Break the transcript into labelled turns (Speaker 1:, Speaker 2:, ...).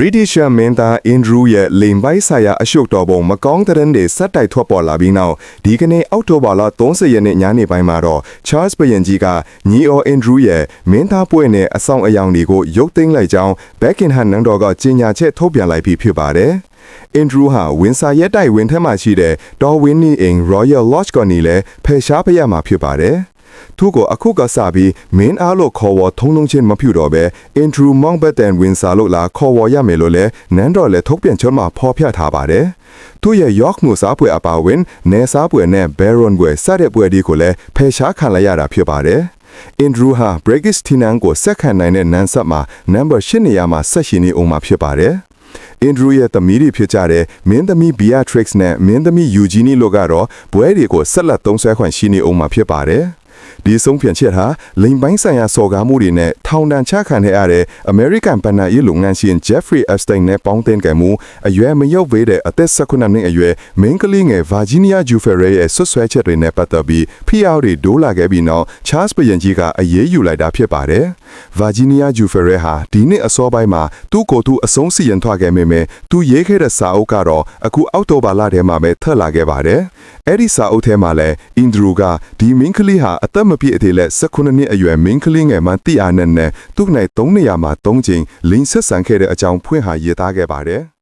Speaker 1: British မင်းသား Andrew ရဲ့လိမ်ပိုင်းဆိုင်ရာအရှုပ်တော်ပုံမကောင်းတဲ့တဲ့တွေစက်တိုက်ထွက်ပေါ်လာပြီးနောက်ဒီကနေ့အောက်တိုဘာလ30ရက်နေ့ညနေပိုင်းမှာတော့ Charles ဘရင်ကြီးကညီအော် Andrew ရဲ့မင်းသားပွဲနဲ့အဆောင်အယောင်တွေကိုရုပ်သိမ်းလိုက်ကြောင်း Buckingham နန်းတော်ကကြေညာချက်ထုတ်ပြန်လိုက်ပြီးဖြစ်ပါတယ်။ Andrew ဟာဝင်စာရက်တိုက်ဝင်ထဲမှာရှိတဲ့ Darwin အိမ် Royal Lodge ကနေလည်းဖယ်ရှားပရမှာဖြစ်ပါတယ်။ သူကိုအခုကစားပြီးမင်းအားလို့ခေါ်ဝေါ်ထုံးလုံးချင်းမပြုတော့ပဲ Andrew Mountbatten ဝင်စာလို့လာခေါ်ဝေါ်ရမယ်လို့လည်းနန်းတော်လည်းထုတ်ပြန်ချက်မှာဖော်ပြထားပါတယ်။သူရဲ့ York မှုစားပွဲအပါဝင်နေစားပွဲနဲ့ Baron ပွဲစတဲ့ပွဲဒီကိုလည်းဖယ်ရှားခံလိုက်ရတာဖြစ်ပါတယ်။ Andrew ဟာ Brexit ထီနန်းကိုဆက်ခံနိုင်တဲ့နန်းဆက်မှာ number 8နေရာမှာဆက်ရှိနေအောင်မှာဖြစ်ပါတယ်။ Andrew ရဲ့သမီးတွေဖြစ်ကြတဲ့မင်းသမီး Beatrix နဲ့မင်းသမီး Eugenie တို့ကတော့ဘွဲတွေကိုဆက်လက်သုံးဆွဲခွင့်ရှိနေအောင်မှာဖြစ်ပါတယ်။ ဒီဆုံးဖြတ်ချက်ဟာလိမ်ပိုင်းဆိုင်ရာစော်ကားမှုတွေနဲ့ထောင်ဒဏ်ချခံရတဲ့ American ပဏ္ဏရေးလုပ်ငန်းရှင် Jeffrey Epstein နဲ့ပေါင်းတင်ကြမှုအရွယ်မရောက်သေးတဲ့အသက်19နှစ်အရွယ်မင်းကလေးငယ် Virginia Giuffre ရဲ့ဆွဆွဲချက်တွေနဲ့ပတ်သက်ပြီးဖိအားတွေဒိုးလာခဲ့ပြီးနောက် Charles ဘရင်ကြီးကအရေးယူလိုက်တာဖြစ်ပါတယ်။ Virginia Giuffre ဟာဒီနှစ်အစောပိုင်းမှာသူ့ကိုယ်သူအဆုံးစီရင်ထွက်ခဲ့မိမယ်သူရေးခဲ့တဲ့စာအုပ်ကတော့အခုအောက်တိုဘာလထဲမှာပဲထွက်လာခဲ့ပါတယ်။အဲ့ဒီစာအုပ်ထဲမှာလည်း Andrew ကဒီမင်းကလေးဟာအသက်မပြည့်အသေးလက်19နှစ်အရွယ်မင်းကလေးငယ်မှတိအားနဲ့နဲ့သူ့နိုင်3နေရာမှာ3ချိန်လင်းဆက်ဆန်ခဲ့တဲ့အကြောင်းဖွင့်ဟာရေးသားခဲ့ပါတယ်။